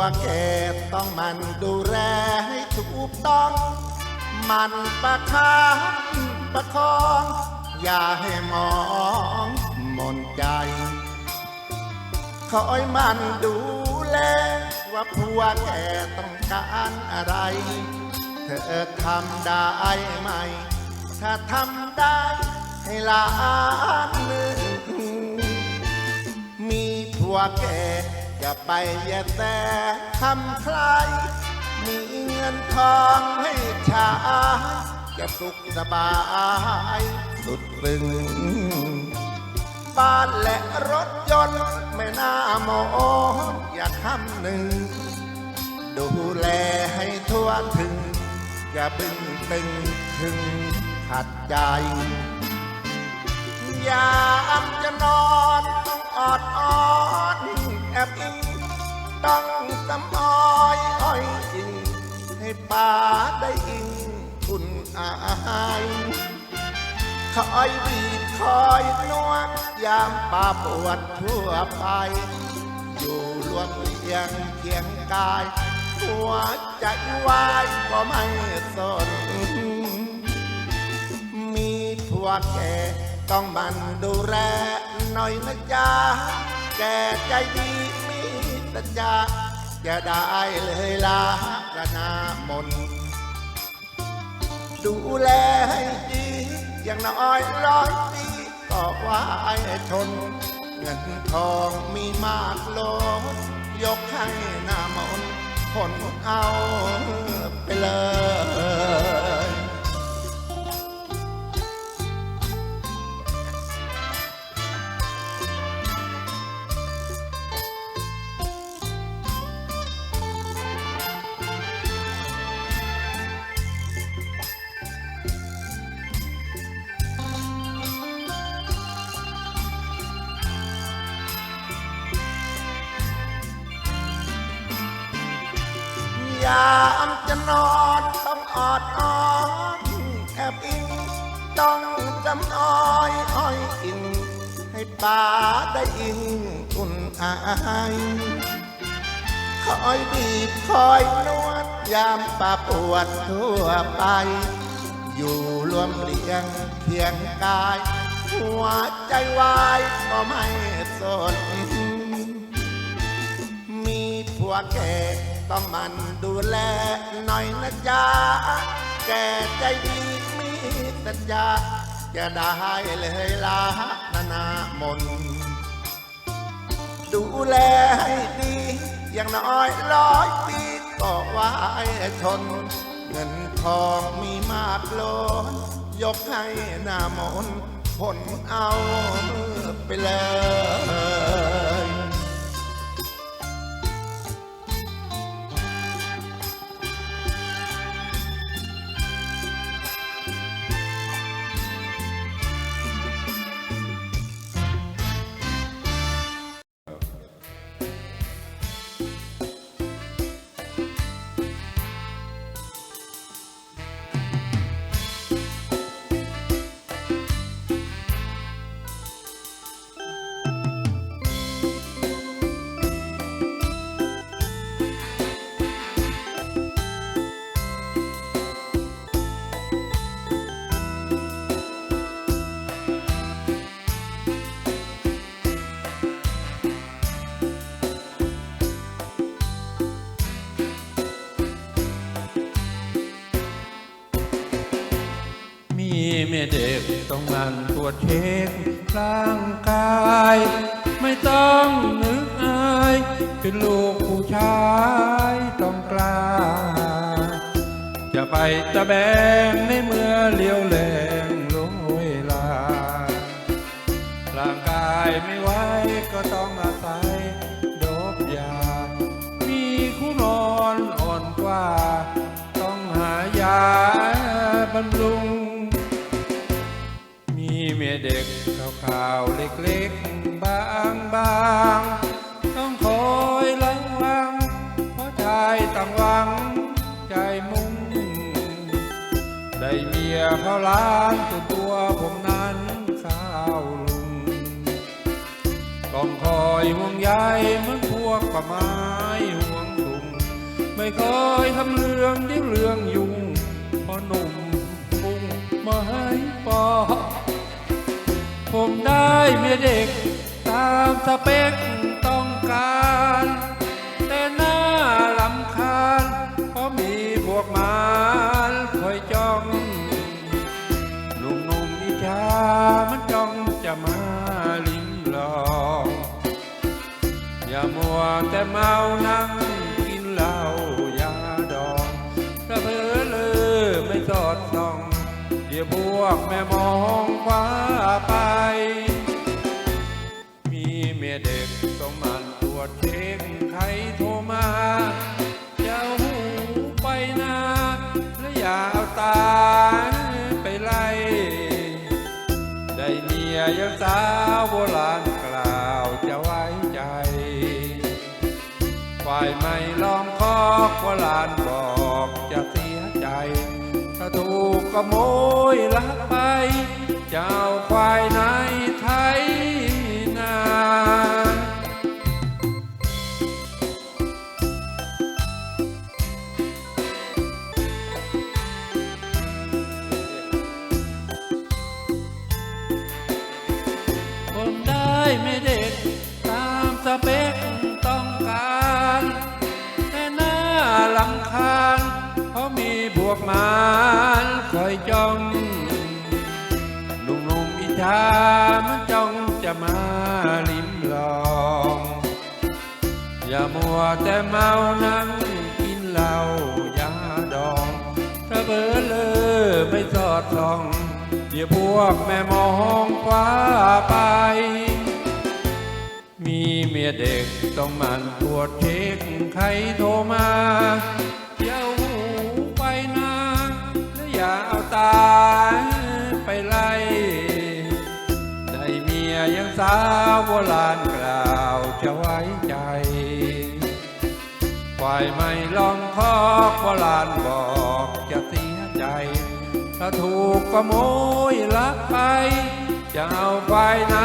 วแกต้องมันดูแลให้ถูกต้อง มันประคับประคอง อย่าให้มองหมนใจ คอยมันดูแลว่าผัวแกต้องการอะไร เธอทำได้ไหม ถ้าทำได้ให้ล้านหนึ่งมีผัวแก อย่าไปแย่แต่ทำใคร มีเงินทองให้ใช้จะสุขสบายสุดปึง บ้านและรถยนต์ไม่น่ามองอย่าคำหนึ่ง ดูแลให้ทั่วถึง อย่าบึ้งตึงถึงขัดใจยามจะนอนต้องออดอ้อน คอยบีบคอยนวดยามป้าปวดทั่วไป อยู่รวมเลียงเคียงกาย หัวใจวายก็ไม่สน มีผัวแก่ต้องมันดูแลหน่อยนะจ๊ะแกใจดีมีแต่จะจะได้เลยลาระนามน ดูแลให้ดี อย่างน้อยร้อยปีก็ไอ้ชน เงินทองมีมากล้นยกให้หน้ามนคนเอาไปเลยามจะนอนต้องอดอ้อนแอบอิงต้องจำอ้อยอ้อยอิงให้ป้าได้อิงอุ่นอายคอยบีบคอยนวดยามปาปวดทั่วไป อยู่รวมเลียงเคียงกาย หัวใจวายก็ไม่สนมีผัวแก่ ต้องมันดูแลหน่อยนะจ๊ะแกใจดีมีสัญญาจะได้เลยลานานามน ดูแลให้ดี อย่างน้อยร้อยปีก็ไว้ชน เงินทองมีมากล้นยกให้หน้ามนผลเอาไปเลย มีเมียเด็กต้องหมันตรวจเช็คร่างกาย ไม่ต้องนึกอาย เป็นลูกผู้ชายต้องกล้า จะไปตะแบงในเมื่อเลี้ยวแรงลงเวลา ร่างกายไม่ไหวก็ต้องอาศัยโดบยา มีคู่นอนอ่อนกว่า ต้องหายาบำรุง ขาวเล็กๆบางๆต้องคอยระวังเพราะชายต่างหวังใจมุ่ง ได้เมียเขาล้านตัวตัวผมนั้นข้าวลุงต้องคอยห่วงใยเหมือนพวกป่าไม้ห่วงสูเคยทำเรื่องเดี๋ยวเรื่องยุ่งพอหนุ่มพุ่งมา มได้เมียเด็ก ตามสเปคต้องการ แต่หน้าลำคาญเพราะมีพวกมารคอยจ้องหนุ่มอิจฉามันจ้องจะมาลิ้มลอง อย่ามัวแต่เมานั่งกินเหล้ายาดองถ้าเพอเลอไม่สอดส่อง เดี๋ยวพวกแม่มองคว้าไป วจเช็คใครโทรมาอย่าหูไปนาและอย่าเอาตาไปไล่ได้เมียยังสาวโบราณกล่าวจะไว้ใจฝ่ายไม่ลองคอกโบราณบอกจะเสียใจ ถ้าถูกก็โมยลักไป มารคอยจ้องหนุ่มๆอิจฉามันจ้องจะมาลิ้มลอง อย่ามัวแต่เมานั่งกินเหล้ายาดองถ้าเบอเลอไม่สอดส่องเดี๋ยวพวกแม่มองคว้าไป มีเมียเด็กต้องมันตรวจเช็คใครโทรมา ไปไล่ได้เมียยังสาวโบราณกล่าวจะไว้ใจฝ่ายไม่ลองคอกโบราณบอกจะเสียใจ ถ้าถูกก็โมยลักไปจะเอาไปไหน